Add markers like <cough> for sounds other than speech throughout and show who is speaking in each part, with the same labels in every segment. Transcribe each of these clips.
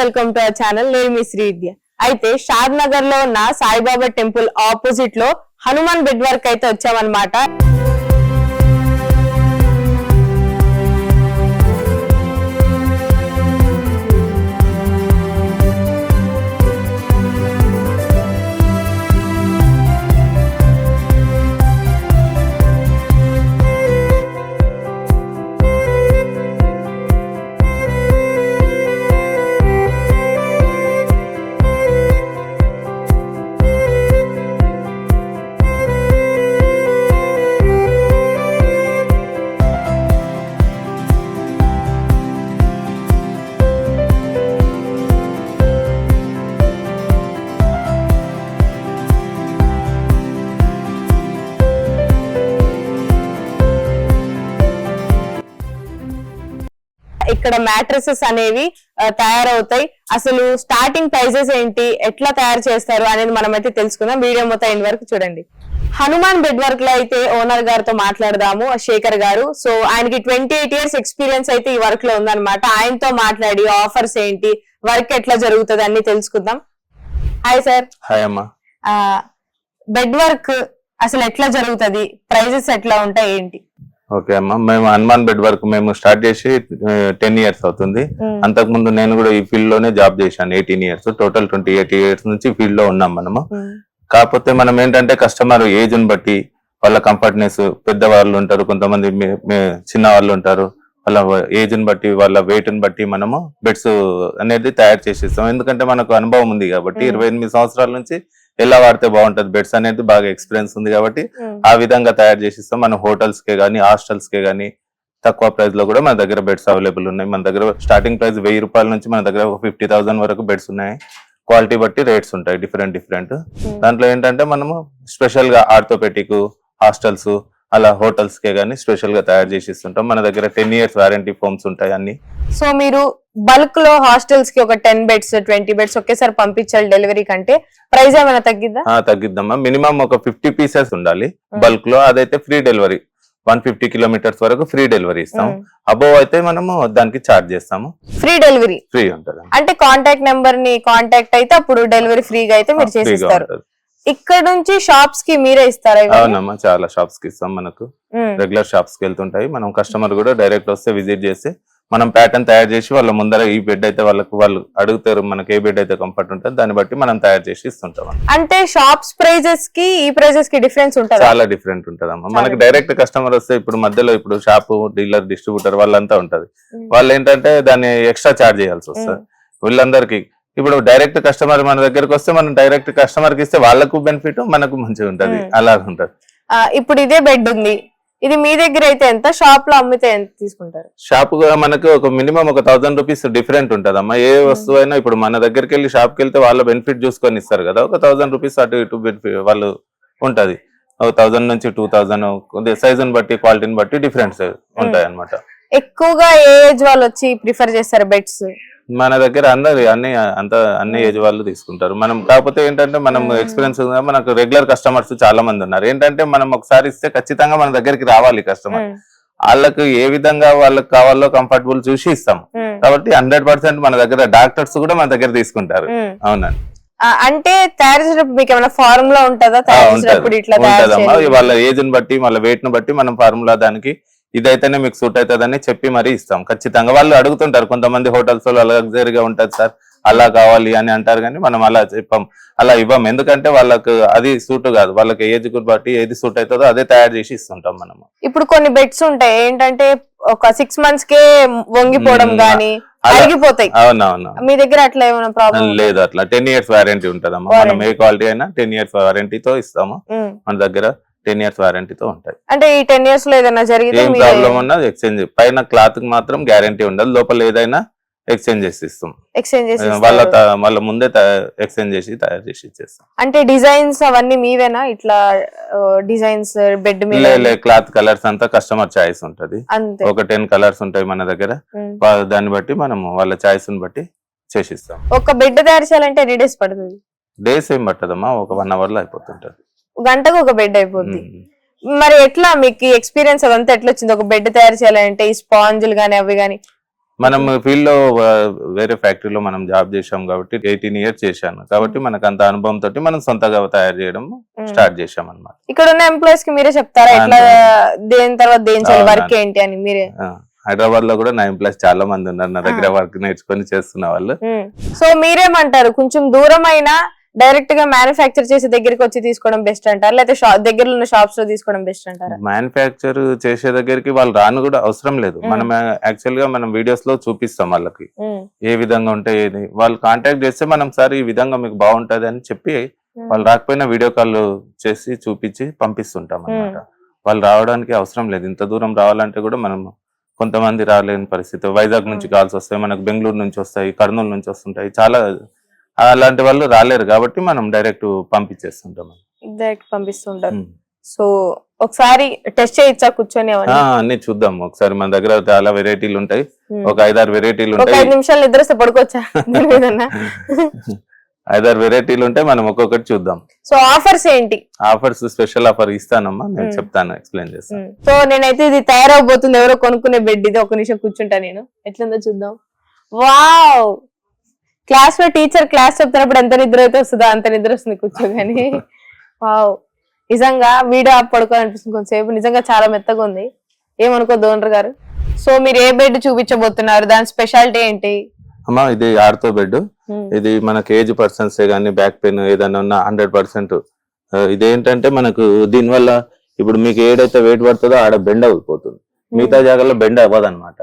Speaker 1: Welcome to our channel నేను మీ శ్రీ విద్య అయితే షాద్ నగర్లో ఉన్న సాయిబాబా టెంపుల్ ఆపోజిట్లో హనుమాన్ బెడ్ వరకు అయితే వచ్చామన్నమాట. ఇక్కడ మ్యాట్రసెస్ అనేవి తయారవుతాయి. అసలు స్టార్టింగ్ ప్రైజెస్ ఏంటి ఎట్లా తయారు చేస్తారు అనేది మనం అయితే తెలుసుకుందాం. వీడియో మొత్తం ఎండ్ వరకు చూడండి. హనుమాన్ బెడ్ వర్క్లో అయితే ఓనర్ గారితో మాట్లాడదాము శేఖర్ గారు. సో ఆయనకి ట్వంటీ ఎయిట్ ఇయర్స్ ఎక్స్పీరియన్స్ అయితే ఈ వర్క్లో ఉందన్నమాట. ఆయనతో మాట్లాడి ఆఫర్స్ ఏంటి వర్క్ ఎట్లా జరుగుతుంది అన్ని తెలుసుకుందాం. హాయ్ సార్
Speaker 2: హాయ్ అమ్మా.
Speaker 1: బెడ్ వర్క్ అసలు ఎట్లా జరుగుతుంది ప్రైజెస్ ఎట్లా ఉంటాయి ఏంటి?
Speaker 2: ఓకే అమ్మా. మేము హనుమాన్ బెడ్ వర్క్ మేము స్టార్ట్ చేసి టెన్ ఇయర్స్ అవుతుంది. అంతకు ముందు నేను కూడా ఈ ఫీల్డ్లోనే జాబ్ చేశాను eighteen years total twenty eight years నుంచి ఫీల్డ్లో ఉన్నాం మనము. కాకపోతే మనం ఏంటంటే కస్టమర్ ఏజ్ని బట్టి వాళ్ళ కంఫర్ట్నెస్ పెద్దవాళ్ళు ఉంటారు కొంతమంది చిన్న వాళ్ళు ఉంటారు. వాళ్ళ ఏజ్ని బట్టి వాళ్ళ weight ని బట్టి మనము బెడ్స్ అనేది తయారు చేసిస్తాం. ఎందుకంటే మనకు అనుభవం ఉంది కాబట్టి. ఇరవై ఎనిమిది సంవత్సరాల నుంచి ఎలా వాడితే బాగుంటది బెడ్స్ అనేది బాగా ఎక్స్పీరియన్స్ ఉంది కాబట్టి ఆ విధంగా తయారు చేసిస్తాం మన హోటల్స్ కే గానీ హాస్టల్స్ కే గానీ తక్కువ ప్రైస్లో కూడా మన దగ్గర బెడ్స్ అవైలబుల్ ఉన్నాయి. మన దగ్గర స్టార్టింగ్ ప్రైస్ వెయ్యి రూపాయల నుంచి మన దగ్గర ఒక ఫిఫ్టీ థౌసండ్ వరకు బెడ్స్ ఉన్నాయి. క్వాలిటీ బట్టి రేట్స్ ఉంటాయి డిఫరెంట్ డిఫరెంట్ దాంట్లో ఏంటంటే మనము స్పెషల్గా ఆర్థోపెటిక్ హాస్టల్స్ అలా హోటల్స్ కే గానీ స్పెషల్గా తయారు చేసి ఇస్తుంటాం మన దగ్గర టెన్ ఇయర్స్ వారంటీ ఫోమ్స్ ఉంటాయి అన్ని.
Speaker 1: సో మీరు బల్క్లో హాస్టల్స్కి ఒక టెన్ బెడ్స్ ట్వంటీ బెడ్స్ ఒకేసారి పంపించాలి డెలివరీ కంటే ప్రైస్ ఏమైనా తగ్గిద్దా?
Speaker 2: తగ్గిద్దామా మినిమం ఒక ఫిఫ్టీ పీసెస్ ఉండాలి బల్క్లో. అదైతే free delivery one fifty kilometres వరకు ఫ్రీ డెలివరీ ఇస్తాం. అబోవ్ అయితే మనము దానికి చార్జ్ చేస్తాము.
Speaker 1: ఫ్రీ డెలివరీ
Speaker 2: ఫ్రీ ఉంటుంది.
Speaker 1: అంటే కాంటాక్ట్ నెంబర్ని కాంటాక్ట్ అయితే అప్పుడు డెలివరీ ఫ్రీగా అయితే మీరు చేసిస్తారు. ఇక్కడ నుంచి షాప్స్కి మీరే ఇస్తారా?
Speaker 2: అవునమ్మా చాలా షాప్స్కి ఇస్తాం మనకు. రెగ్యులర్ షాప్స్కి వెళ్తుంటాయి. మనం కస్టమర్ కూడా డైరెక్ట్ వస్తే విజిట్ చేసి మనం ప్యాటర్న్ తయారు చేసి వాళ్ళ ముందర ఈ బెడ్ అయితే వాళ్ళకు వాళ్ళు అడుగుతారు మనకి ఏ బెడ్ అయితే కంఫర్ట్ ఉంటుంది దాన్ని బట్టి మనం తయారు చేసి ఇస్తుంటాం.
Speaker 1: అంటే షాప్స్ ప్రైజెస్కి ఈ ప్రైజెస్కి డిఫరెన్స్ ఉంటుందా?
Speaker 2: చాలా డిఫరెంట్ ఉంటదమ్మా. మనకి డైరెక్ట్ కస్టమర్ వస్తే ఇప్పుడు మధ్యలో ఇప్పుడు షాప్ డీలర్ డిస్ట్రిబ్యూటర్ వాళ్ళంతా ఉంటది వాళ్ళు ఏంటంటే దాన్ని ఎక్స్ట్రా చార్జ్ చేయాల్సి వస్తుంది. వీళ్ళందరికీ ఇప్పుడు డైరెక్ట్ కస్టమర్ మన దగ్గరకు వస్తే మనం డైరెక్ట్ కస్టమర్కి ఇస్తే వాళ్ళకు బెనిఫిట్ మనకు మంచిగా ఉంటది. అలా ఉంటది.
Speaker 1: ఇప్పుడు ఇదే బెడ్ ఉంది. ఇది మీ దగ్గర అయితే ఎంత? షాప్లో అమ్మితే ఎంత తీసుకుంటారు?
Speaker 2: షాప్ మనకు ఒక మినిమం ఒక థౌసండ్ రూపీస్ డిఫరెంట్ ఉంటది అమ్మా. ఏ వస్తువు అయినా ఇప్పుడు మన దగ్గరికి వెళ్ళి షాప్కి వెళ్తే వాళ్ళ బెనిఫిట్ చూసుకొని ఇస్తారు కదా. ఒక థౌసండ్ రూపీస్ అటు ఇటు బెనిఫిట్ వాళ్ళు ఉంటది. ఒక థౌసండ్ నుంచి టూ థౌసండ్ సైజుని బట్టి క్వాలిటీని బట్టి డిఫరెన్స్ ఉంటాయి అన్నమాట
Speaker 1: ఎక్కువగా ఏ ఏజ్ వాళ్ళు వచ్చి ప్రిఫర్ చేస్తారు బెడ్స్
Speaker 2: మన దగ్గర అందరు అన్ని అంత అన్ని ఏజ్ వాళ్ళు తీసుకుంటారు. మనం కాకపోతే ఏంటంటే మనం
Speaker 1: Hmm.
Speaker 2: ఎక్స్పీరియన్స్ మనకు రెగ్యులర్ కస్టమర్స్ చాలా మంది ఉన్నారు. ఏంటంటే మనం ఒకసారి ఇస్తే ఖచ్చితంగా మన దగ్గరికి రావాలి కస్టమర్ వాళ్ళకు ఏ విధంగా వాళ్ళకి కావాలో కంఫర్టబుల్ చూసి ఇస్తాం. కాబట్టి హండ్రెడ్ పర్సెంట్ మన దగ్గర డాక్టర్స్ కూడా మన దగ్గర తీసుకుంటారు. అవునండి.
Speaker 1: అంటే తయారు చేసేటప్పుడు మీకు ఏమైనా ఫార్ములా ఉంటుందా? తయారు చేసేటప్పుడు ఇట్లా.
Speaker 2: వాళ్ళ ఏజ్ని బట్టి వాళ్ళ వెయిట్ని బట్టి మనం ఫార్ములా దానికి ఇదైతేనే మీకు సూట్ అవుతుందని చెప్పి మరీ ఇస్తాం. ఖచ్చితంగా వాళ్ళు అడుగుతుంటారు కొంతమంది హోటల్స్లో లగ్జరీగా ఉంటది సార్ అలా కావాలి అని అంటారు కానీ మనం అలా చెప్పాం అలా ఇవ్వం. ఎందుకంటే వాళ్ళకు అది సూట్ కాదు వాళ్ళకి ఏజ్ బట్టి ఏది సూట్ అవుతుందో అదే తయారు చేసి ఇస్తుంటాం మనము.
Speaker 1: ఇప్పుడు కొన్ని బెడ్స్ ఉంటాయి ఏంటంటే ఒక సిక్స్ మంత్స్ కే వంగిపోవడం. గానీ అరిగిపోతాయి.
Speaker 2: అవునవును.
Speaker 1: మీ దగ్గర అట్లా ఏమైనా ప్రాబ్లం
Speaker 2: లేదు అట్లా. టెన్ ఇయర్స్ వారంటీ ఉంటదమ్మా. మనం ఏ క్వాలిటీ అయినా టెన్ ఇయర్స్ వారంటీతో ఇస్తాము. మన దగ్గర టెన్ ఇయర్స్ వారంటీతో ఉంటాయి.
Speaker 1: అంటే ఈ టెన్ ఇయర్స్లో ఏదైనా జరిగితే
Speaker 2: ఏం ప్రాబ్లం ఉన్నా ఎక్స్చేంజ్ పైన క్లాత్కి మాత్రం గ్యారంటీ ఉండదు. లోపల ఏదైనా ఎక్స్చేంజ్ చేసి ఇస్తాం.
Speaker 1: ఎక్స్చేంజ్
Speaker 2: వాళ్ళ వాళ్ళ ముందే ఎక్స్చేంజ్ చేసి తయారు చేసి ఇచ్చేస్తాం.
Speaker 1: అంటే డిజైన్స్ అవన్నీ మీవేనా? ఇట్లా డిజైన్స్ బెడ్ మీద?
Speaker 2: క్లాత్ కలర్స్ అంతా కస్టమర్ చాయిస్ ఉంటది. ఒక టెన్ కలర్స్ ఉంటాయి మన దగ్గర. దాన్ని బట్టి మనం వాళ్ళ చాయిస్ని బట్టి చేసిస్తాం
Speaker 1: ఒక బెడ్ తయారు చేయాలంటే ఎన్ని డేస్ పడుతుంది?
Speaker 2: డేస్ ఏం పట్టదమ్మా? ఒక వన్ అవర్లో అయిపోతుంటది.
Speaker 1: గంటకు ఒక బెడ్ అయిపోద్ది. మరి ఎట్లా మీకు ఎక్స్పీరియన్స్ అదంతా ఎట్లా వచ్చింది? ఒక బెడ్ తయారు చేయాలంటే ఈ స్పాంజులు గానీ అవి గానీ?
Speaker 2: మనం ఫీల్డ్లో వేరే ఫ్యాక్టరీలో మనం జాబ్ చేసాం కాబట్టి ఎయిటీన్ ఇయర్స్ చేశాను. కాబట్టి మనకు అంత అనుభవం తోటి మనం సొంతగా తయారు చేయడం స్టార్ట్ చేసాం అనమాట
Speaker 1: ఇక్కడ ఉన్న ఎంప్లాయీస్కి మీరే చెప్తారా? ఎట్లా దేని తర్వాత దేని చేయాలి. వర్క్ ఏంటి అని మీరే?
Speaker 2: హైదరాబాద్లో కూడా నా ఎంప్లాయస్ చాలా మంది ఉన్నారు. నా దగ్గర వర్క్ నేర్చుకొని చేస్తున్న వాళ్ళు.
Speaker 1: సో మీరేమంటారు? కొంచెం దూరం అయినా డైరెక్ట్గా మ్యానుఫ్యాక్చర్ చేసే దగ్గరికి వచ్చి తీసుకోవడం బెస్ట్ అంటారా? లేకపోతే షాప్ దగ్గరలో ఉన్న షాప్స్లో తీసుకోవడం బెస్ట్ అంటారా?
Speaker 2: మ్యానుఫ్యాక్చర్ చేసే దగ్గరికి వాళ్ళు రాను కూడా అవసరం లేదు. మనం యాక్చువల్గా మనం వీడియోస్లో చూపిస్తాం వాళ్ళకి. ఏ విధంగా ఉంటాయి ఏది. వాళ్ళు కాంటాక్ట్ చేస్తే మనం సార్ ఈ విధంగా మీకు బాగుంటది అని చెప్పి వాళ్ళు రాకపోయినా వీడియో కాల్ చేసి చూపించి పంపిస్తుంటాం అన్నమాట. వాళ్ళు రావడానికి అవసరం లేదు. ఇంత దూరం రావాలంటే కూడా మనం కొంతమంది రాలేని పరిస్థితి. వైజాగ్ నుంచి కాల్స్ వస్తాయి మనకు బెంగళూరు నుంచి వస్తాయి కర్నూలు నుంచి వస్తుంటాయి. చాలా అలాంటి వాళ్ళు రాలేరు కాబట్టి మనం డైరెక్ట్ పంపించేస్తుంటాం.
Speaker 1: డైరెక్ట్ పంపిస్తుంటారు. సో ఒకసారి టెస్ట్ చేయొచ్చా కూర్చొని
Speaker 2: అన్ని చూద్దాం. ఒకసారి మన దగ్గర చాలా వెరైటీలు ఉంటాయి. ఒక ఐదారు వెరైటీలు ఉంటాయి.
Speaker 1: ఐదు నిమిషాలు నిద్రస్తే పడుకోవచ్చా? <laughs>
Speaker 2: ఐదారు వెరైటీలు ఉంటాయి. మనం ఒక్కొక్కటి చూద్దాం.
Speaker 1: సో ఆఫర్స్ ఏంటి?
Speaker 2: ఆఫర్స్ స్పెషల్ ఆఫర్ ఇస్తానమ్మా. నేను. చెప్తాను ఎక్స్ప్లెయిన్ చేస్తాను.
Speaker 1: సో నేనైతే ఇది తయారవబోతుంది. ఎవరో కొనుక్కునే బెడ్ ఇది. ఒక నిమిషం కూర్చుంటా నేను. ఎట్లుందో చూద్దాం. వావ్! క్లాస్లో టీచర్ క్లాస్ చెప్తున్నప్పుడు ఎంత నిద్ర అయితే వస్తుందో అంత నిద్ర వస్తుంది కూర్చోగాని. వావ్ నిజంగా వీడియో పడుకోవాలనిపిస్తుంది కొంతసేపు. నిజంగా చాలా మెత్తగా ఉంది. ఏమనుకోద్దు ఓనర్ గారు? సో మీరు ఏ బెడ్ చూపించబోతున్నారు? దాని స్పెషాలిటీ ఏంటి?
Speaker 2: అమ్మా ఇది ఆడుతో బెడ్
Speaker 1: ఉమ్,
Speaker 2: ఇది మనకి ఏజ్ పర్సన్స్ కానీ బ్యాక్ పెయిన్ ఏదైనా ఉన్న హండ్రెడ్ పర్సెంట్ ఇదేంటంటే మనకు దీనివల్ల ఇప్పుడు మీకు ఏదైతే వెయిట్ పడుతుందో ఆడ బెండ్ అయిపోతుంది మిగతా జాగాలో బెండ్ అవ్వదు అనమాట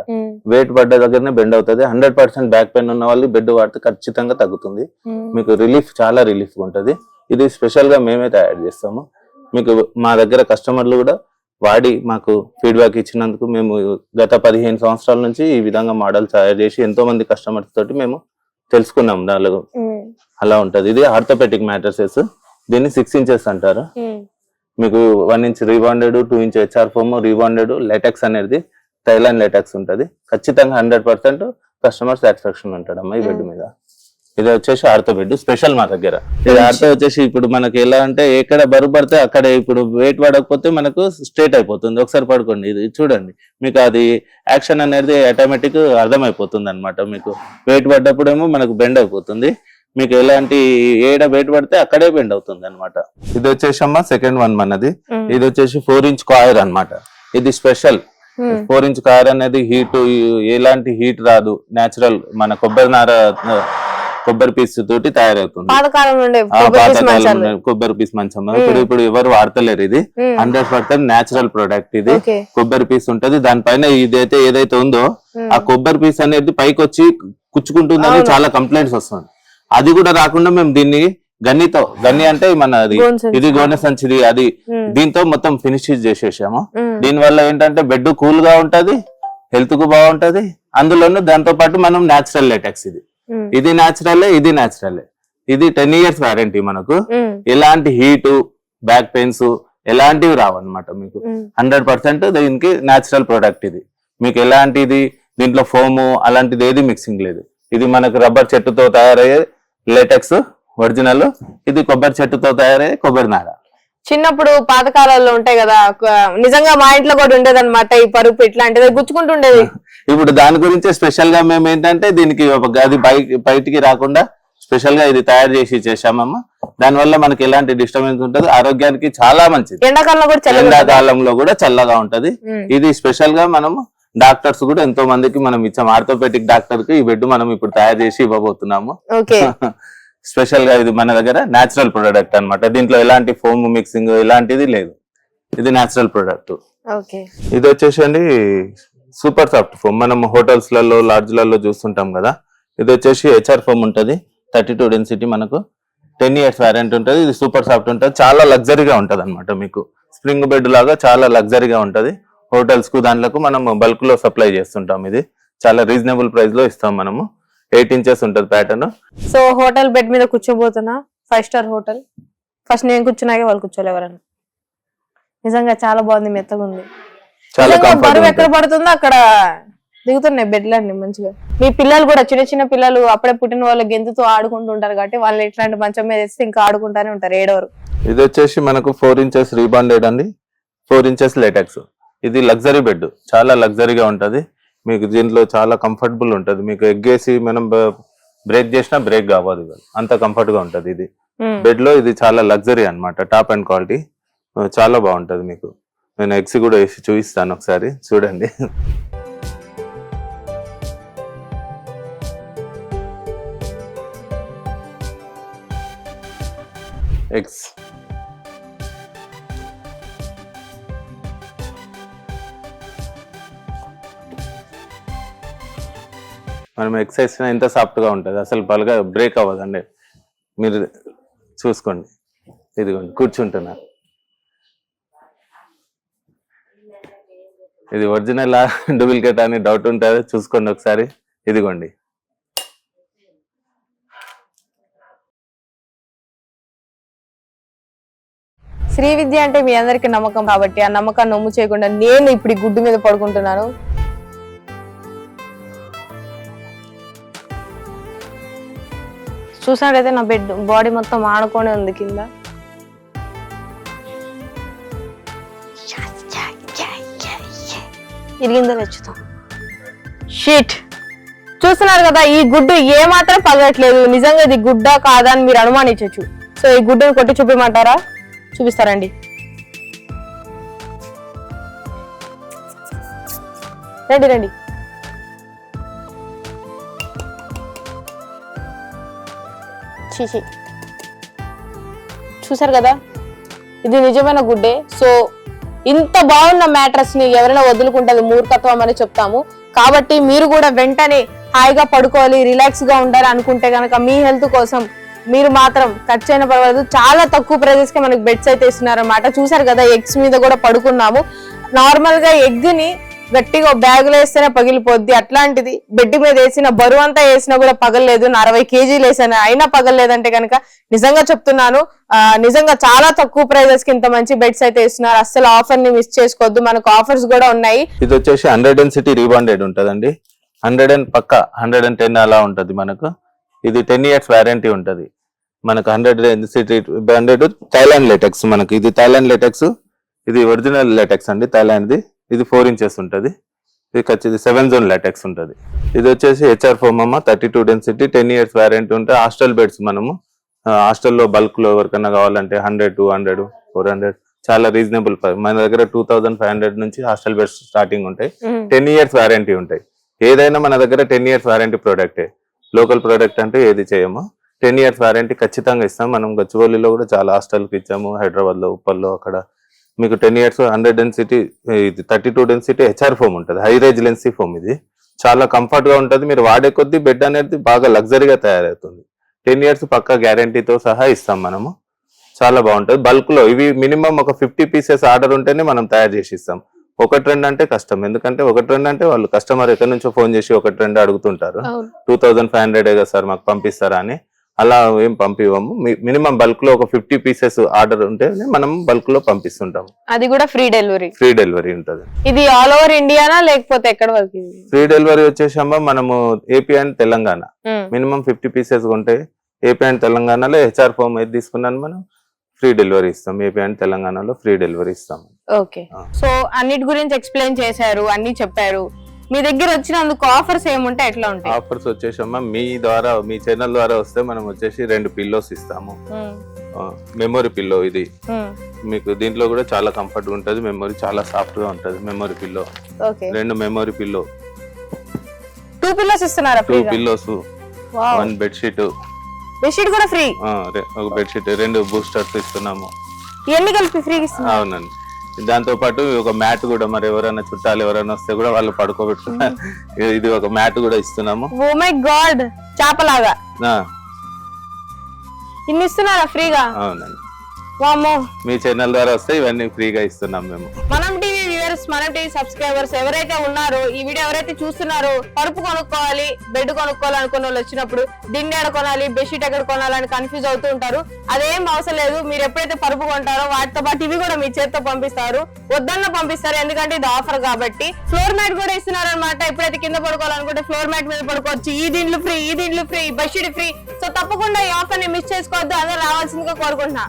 Speaker 2: వెయిట్ పడ్డ దగ్గరనే బెండ్ అవుతుంది. హండ్రెడ్ పర్సెంట్ బ్యాక్ పెయిన్ ఉన్న వాళ్ళు బెడ్ వాడితే ఖచ్చితంగా తగ్గుతుంది. మీకు రిలీఫ్ చాలా రిలీఫ్ ఉంటది. ఇది స్పెషల్గా మేమే తయారు చేస్తాము. మీకు మా దగ్గర కస్టమర్లు కూడా వాడి మాకు ఫీడ్బ్యాక్ ఇచ్చినందుకు మేము గత పదిహేను సంవత్సరాల నుంచి ఈ విధంగా మోడల్ తయారు చేసి ఎంతో మంది కస్టమర్స్ తోటి మేము తెలుసుకున్నాం దానిలో అలా ఉంటది. ఇది ఆర్థోపెటిక్ మ్యాట్రసెస్ దీన్ని సిక్స్ ఇంచెస్ అంటారు. మీకు one inch rebonded two inch HR foam rebonded latex అనేది థైలాండ్ లెటెక్స్ ఉంటది. ఖచ్చితంగా హండ్రెడ్ పర్సెంట్ కస్టమర్ సాటిస్ఫాక్షన్ ఉంటాడమ్మా ఈ బెడ్ మీద. ఇది వచ్చేసి ఆర్థో బెడ్ స్పెషల్ మా దగ్గర. ఇది ఆర్థో వచ్చేసి ఇప్పుడు మనకి ఎలా అంటే ఎక్కడ బరువు పడితే అక్కడ ఇప్పుడు వెయిట్ పడకపోతే మనకు స్ట్రేట్ అయిపోతుంది. ఒకసారి పడుకోండి ఇది చూడండి. మీకు అది యాక్షన్ అనేది ఆటోమేటిక్ అర్థమైపోతుంది అనమాట మీకు వెయిట్ పడ్డప్పుడేమో మనకు బెండ్ అయిపోతుంది. మీకు ఎలాంటి ఏడ వెయిట్ పడితే అక్కడే బెండ్ అవుతుంది అనమాట ఇది వచ్చేసి అమ్మా సెకండ్ వన్ మనది ఇది వచ్చేసి ఫోర్ ఇంచ్ కాయర్ అన్నమాట. ఇది స్పెషల్ ఫోర్ ఇంచ్ కాయర్ అనేది హీట్ ఎలాంటి హీట్ రాదు. నేచురల్ మన కొబ్బరి నార కొబ్బరి పీస్ తోటి తయారవుతుంది.
Speaker 1: పాతకాలం కొబ్బరి
Speaker 2: పీస్ మంచం. ఇప్పుడు ఇప్పుడు ఎవరు వాడతలేరు ఇది. హండ్రెడ్ పర్సెంట్ నేచురల్ ప్రొడక్ట్ ఇది. కొబ్బరి పీస్ ఉంటది. దానిపైన ఇదైతే ఏదైతే ఉందో ఆ కొబ్బరి పీస్ అనేది పైకి వచ్చి కుచ్చుకుంటుందని. చాలా కంప్లైంట్స్ వస్తుంది అది కూడా రాకుండా మేము దీన్ని గన్నితో గన్ని అంటే మన అది. ఇది గోనె సంచిది అది దీంతో మొత్తం ఫినిష్ చేసేసాము. దీని వల్ల ఏంటంటే బెడ్ కూల్గా ఉంటది హెల్త్కు బాగుంటది. అందులోనూ దాంతో పాటు మనం నేచురల్ లెటెక్స్ ఇది. ఇది నేచురల్ ఇది నేచురల్ ఇది టెన్ ఇయర్స్ వారంటీ మనకు. ఎలాంటి హీట్ బ్యాక్ పెయిన్స్ ఎలాంటివి రావన్నమాట మీకు. హండ్రెడ్ పర్సెంట్ దీనికి నేచురల్ ప్రోడక్ట్ ఇది. మీకు ఎలాంటిది దీంట్లో ఫోము అలాంటిది ఏది మిక్సింగ్ లేదు. ఇది మనకు రబ్బర్ చెట్టుతో తయారయ్యే లేటెక్స్ ఒరిజినల్ ఇది కొబ్బరి చెట్టుతో తయారయ్యే కొబ్బరి నార.
Speaker 1: చిన్నప్పుడు పాతకాలాల్లో ఉంటాయి కదా నిజంగా మా ఇంట్లో కూడా ఉండేది అనమాట ఈ పరుపు ఇట్లాంటిది గుచ్చుకుంటుండేది.
Speaker 2: ఇప్పుడు దాని గురించి స్పెషల్గా మేము ఏంటంటే దీనికి ఒక గది బయట బయటికి రాకుండా స్పెషల్గా ఇది తయారు చేసి చేశామమ్మా దానివల్ల మనకి ఎలాంటి డిస్టర్బెన్స్ ఉంటుంది? ఆరోగ్యానికి చాలా మంచిది.
Speaker 1: ఎండాకాలంలో కూడా చల్లగా ఉంటుంది.
Speaker 2: ఎండాకాలంలో కూడా చల్లగా ఉంటది. ఇది స్పెషల్గా మనం డాక్టర్స్ కూడా ఎంతో మందికి మనం ఇచ్చాం. ఆర్థోపెటిక్ డాక్టర్కి ఈ బెడ్ మనం ఇప్పుడు తయారు చేసి ఇవ్వబోతున్నాము.
Speaker 1: ఓకే. <laughs>
Speaker 2: స్పెషల్గా ఇది మన దగ్గర నేచురల్ ప్రొడక్ట్ అన్నమాట. దీంట్లో ఎలాంటి ఫోమ్ మిక్సింగ్ ఎలాంటిది లేదు. ఇది నేచురల్ ప్రొడక్ట్
Speaker 1: ఓకే.
Speaker 2: ఇది వచ్చేసండి సూపర్ సాఫ్ట్ ఫోమ్ మనం హోటల్స్లలో లాడ్జ్లలో చూస్తుంటాం కదా. ఇది వచ్చేసి హెచ్ఆర్ ఫోమ్ ఉంటది. థర్టీ టూ డెన్సిటీ మనకు. టెన్ ఇయర్స్ వ్యారెంటీ ఉంటది. ఇది సూపర్ సాఫ్ట్ ఉంటది. చాలా లగ్జరీగా ఉంటది అనమాట మీకు. స్ప్రింగ్ బెడ్ లాగా చాలా లగ్జరీగా ఉంటది. హోటల్స్కు దాంట్లకు మనం బల్క్లో సప్లై చేస్తుంటాం ఇది. చాలా రీజనబుల్ ప్రైస్లో ఇస్తాం మనము. ఎయిట్ ఇంచెస్ ఉంటది ప్యాటర్న్
Speaker 1: సో హోటల్ బెడ్ మీద కూర్చోబోతున్నా ఫైవ్ స్టార్ హోటల్ ఫస్ట్ నేను కూర్చున్నాకే వాళ్ళు కూర్చోలే ఎవరన్నా నిజంగా చాలా బాగుంది మెత్తగా ఉంది
Speaker 2: చాలా
Speaker 1: బరువు ఎక్కడ పడుతుందో అక్కడ దిగుతున్నాయి బెడ్లు అన్ని మంచిగా. మీ పిల్లలు కూడా చిన్న చిన్న పిల్లలు అప్పుడే పుట్టిన వాళ్ళు గెంతుతో ఆడుకుంటూ ఉంటారు కాబట్టి వాళ్ళు ఇట్లాంటి మంచం మీద వేస్తే ఇంకా ఆడుకుంటానే ఉంటారు ఏడవరు.
Speaker 2: ఇది వచ్చేసి మనకు ఫోర్ ఇంచెస్ రీబాండెడ్ అండి. ఫోర్ ఇంచెస్ లేటెక్స్ ఇది లగ్జరీ బెడ్. చాలా లగ్జరీగా ఉంటది. మీకు దీంట్లో చాలా కంఫర్టబుల్ ఉంటుంది. మీకు ఎగ్గేసి మనం బ్రేక్ చేసినా బ్రేక్ కావాలి. అంత కంఫర్ట్గా ఉంటది ఇది. బెడ్లో ఇది చాలా లగ్జరీ అన్నమాట. Top and quality. చాలా బాగుంటది మీకు. నేను ఎగ్స్ కూడా వేసి చూపిస్తాను ఒకసారి. చూడండి. ఎగ్స్. మనం ఎక్సైజ్ ఎంత సాఫ్ట్గా ఉంటుంది అసలు బలగా బ్రేక్ అవ్వదండి. మీరు చూసుకోండి. ఇదిగోండి కూర్చుంటున్నారు ఇది ఒరిజినల్ డూప్లికేట్ అని డౌట్ ఉంటుంది చూసుకోండి ఒకసారి. ఇదిగోండి.
Speaker 1: శ్రీ విద్య అంటే మీ అందరికి నమ్మకం కాబట్టి ఆ నమ్మకాన్ని నమ్ము చేయకుండా నేను ఇప్పుడు గుడ్డు మీద పడుకుంటున్నాను. చూసినట్టయితే నా బెడ్ బాడీ మొత్తం ఆడుకొని ఉంది కింద. ఇరిగిందో తెచ్చుతాం. షీట్ చూస్తున్నారు కదా ఈ గుడ్డు ఏమాత్రం పగలట్లేదు. నిజంగా ఇది గుడ్డా కాదా అని మీరు అనుమానించవచ్చు సో ఈ గుడ్డును కొట్టి చూపిమంటారా? చూపిస్తారండి. రండి రండి. చీచి చూసారు కదా? ఇది నిజమైన గుడ్డే. సో ఇంత బాగున్న మ్యాట్రస్ని ఎవరైనా వదులుకుంటుంది మూర్ఖత్వం అని చెప్తాము. కాబట్టి మీరు కూడా వెంటనే హాయిగా పడుకోవాలి రిలాక్స్గా ఉండాలి అనుకుంటే కనుక మీ హెల్త్ కోసం మీరు మాత్రం ఖర్చు పర్వాలేదు. చాలా తక్కువ ప్రైజెస్కి మనకి బెడ్స్ అయితే ఇస్తున్నారనమాట చూసారు కదా ఎగ్స్ మీద కూడా పడుకున్నాము. నార్మల్గా ఎగ్ని గట్టిగా బ్యాగ్లో వేస్తేనే పగిలిపోద్ది. అట్లాంటిది బెడ్ మీద వేసిన బరువు అంతా వేసినా కూడా పగలలేదు. నా అరవై కేజీలు వేసాను. అయినా పగలలేదంటే కనుక నిజంగా చెప్తున్నాను నిజంగా చాలా తక్కువ ప్రైజెస్కి ఇంత మంచి బెడ్స్ అయితే ఇస్తున్నారు అస్సలు ఆఫర్ని మిస్ చేసుకోవద్దు. మనకు ఆఫర్స్ కూడా ఉన్నాయి.
Speaker 2: ఇది వచ్చేసి హండ్రెడ్ అండ్ సిటీ రీబాండెడ్ ఉంటదండి. హండ్రెడ్ అండ్ పక్క హండ్రెడ్ అండ్ టెన్ అలా ఉంటది మనకు. ఇది టెన్ ఇయర్స్ వ్యారంటీ ఉంటది. మనకు hundred city hundred Thailand latex మనకి. ఇది థైలాండ్ లెటెక్స్ ఇది ఒరిజినల్ లెటెక్స్ అండి థైలాండ్ది ఇది ఫోర్ ఇంచెస్ ఉంటది. ఇది ఖచ్చితంగా సెవెన్ జోన్ లెటెక్స్ ఉంటది. ఇది వచ్చేసి హెచ్ఆర్ ఫోమ్ అమ్మ thirty two density ten years warranty ఉంటే హాస్టల్ బెడ్స్ మనము హాస్టల్లో బల్క్లో ఎవరికైనా కావాలంటే hundred two hundred four hundred చాలా రీజనబుల్ మన దగ్గర టూ థౌసండ్ ఫైవ్ హండ్రెడ్ నుంచి హాస్టల్ బెడ్స్ స్టార్టింగ్ ఉంటాయి. టెన్ ఇయర్స్ వారంటీ ఉంటాయి. ఏదైనా మన దగ్గర టెన్ ఇయర్స్ వారంటీ ప్రోడక్టే లోకల్ ప్రోడక్ట్ అంటే ఏది చేయము. టెన్ ఇయర్స్ వారంటీ ఖచ్చితంగా ఇస్తాం. మనం గచ్చిబౌలిలో కూడా చాలా హాస్టల్కి ఇచ్చాము. హైదరాబాద్లో ఉప్పల్లో అక్కడ మీకు టెన్ ఇయర్స్ హండ్రెడ్ డెన్సిటీ ఇది thirty two density HR foam ఉంటుంది. హై రెజిలెన్సీ ఫోమ్ ఇది. చాలా కంఫర్ట్గా ఉంటుంది. మీరు వాడే కొద్దీ బెడ్ అనేది బాగా లగ్జరీగా తయారవుతుంది. టెన్ ఇయర్స్ పక్కా గ్యారంటీతో సహా ఇస్తాం మనము. చాలా బాగుంటుంది. బల్క్లో ఇవి మినిమం ఒక ఫిఫ్టీ పీసెస్ ఆర్డర్ ఉంటేనే మనం తయారు చేసి ఇస్తాం. ఒకటి రెండు అంటే కష్టం. ఎందుకంటే ఒకటి రెండు అంటే వాళ్ళు కస్టమర్ ఎక్కడి నుంచో ఫోన్ చేసి ఒకటి రెండు అడుగుతుంటారు. టూ థౌజండ్ ఫైవ్ హండ్రెడ్ కదా సార్ మాకు పంపిస్తారా అని. అలా ఏం పంపివ్వము. మినిమం బల్క్లో ఒక ఫిఫ్టీ పీసెస్ ఆర్డర్ ఉంటే మనం బల్క్లో పంపిస్తుంటాం
Speaker 1: అది కూడా ఫ్రీ డెలివరీ.
Speaker 2: ఫ్రీ డెలివరీ ఉంటుంది.
Speaker 1: ఇది ఆల్ ఓవర్ ఇండియానా లేకపోతే ఎక్కడ వరకు?
Speaker 2: ఫ్రీ డెలివరీ వచ్చేసమ్మా మనము AP and Telangana. Minimum fifty pieces ఉంటే ఏపీ అండ్ తెలంగాణలో హెచ్ఆర్ ఫామ్ ఏది తీసుకున్నాను మనం? ఫ్రీ డెలివరీ ఇస్తాం. ఏపీ అండ్ తెలంగాణలో ఫ్రీ డెలివరీ ఇస్తాం.
Speaker 1: ఓకే. సో అన్నిటి గురించి ఎక్స్ప్లెయిన్ చేశారు అన్ని చెప్పారు. మీ దగ్గర వచ్చినందుకు ఆఫర్స్ ఏముంటాయి ఎట్లా ఉంటాయి.
Speaker 2: ఆఫర్స్ వచ్చేసమ్మా మీ ద్వారా మీ ఛానల్ ద్వారా వస్తే మనం వచ్చేసి రెండు పిల్లోస్ ఇస్తాము. మెమొరీ పిల్లో ఇది. మీకు దీంట్లో కూడా చాలా కంఫర్ట్గా ఉంటుంది మెమొరీ చాలా సాఫ్ట్గా ఉంటుంది మెమొరీ పిల్లో రెండు మెమొరీ పిల్లో
Speaker 1: టూ పిల్లోస్ ఇస్తున్నారా
Speaker 2: two pillows one bedsheet
Speaker 1: bedsheet కూడా ఫ్రీ
Speaker 2: ఒక బెడ్షీట్ రెండు బూస్టర్స్ ఇస్తున్నాము.
Speaker 1: ఇవన్నీ కలిపి ఫ్రీగా ఇస్తున్నారు?
Speaker 2: అవునండి. దాంతో పాటు ఒక మ్యాట్ కూడా మరి ఎవరైనా చుట్టాలు ఎవరైనా వస్తే కూడా వాళ్ళు పడుకోబెట్టుకున్నారు. ఇది ఒక మ్యాట్ కూడా ఇస్తున్నాము.
Speaker 1: ఓ మై గాడ్ చేపలాగా. ఇన్ని ఇస్తున్నారా ఫ్రీగా?
Speaker 2: అవునండి.
Speaker 1: వామ్మో.
Speaker 2: మీ ఛానల్ ద్వారా వస్తే ఇవన్నీ ఫ్రీగా ఇస్తున్నాం మేము.
Speaker 1: మనం వ్యూవర్స్ మనం టీవీ సబ్స్క్రైబర్స్ ఎవరైతే ఉన్నారో ఈ వీడియో ఎవరైతే చూస్తున్నారో పరుపు కొనుక్కోవాలి బెడ్ కొనుక్కోవాలి అనుకున్న వాళ్ళు వచ్చినప్పుడు దిండి ఎక్కడ కొనాలి బెడ్షీట్ ఎక్కడ కొనాలని కన్ఫ్యూజ్ అవుతూ ఉంటారు. అదేం అవసరం లేదు మీరు ఎప్పుడైతే పరుపు కొంటారో వాటితో పాటు ఇవి కూడా మీ చేత్తో పంపిస్తారు. వద్దన్న పంపిస్తారు ఎందుకంటే ఇది ఆఫర్ కాబట్టి. ఫ్లోర్ మ్యాట్ కూడా ఇస్తున్నారు అనమాట ఎప్పుడైతే కింద పడుకోవాలనుకుంటే ఫ్లోర్ మ్యాట్ మీద పడుకోవచ్చు. ఈ దీంట్లో ఫ్రీ ఈ దీంట్లో ఫ్రీ బెడ్షీట్ ఫ్రీ సో తప్పకుండా ఈ ఆఫర్ని మిస్ చేసుకోవద్దు అందరూ రావాల్సిందిగా కోరుకుంటున్నా.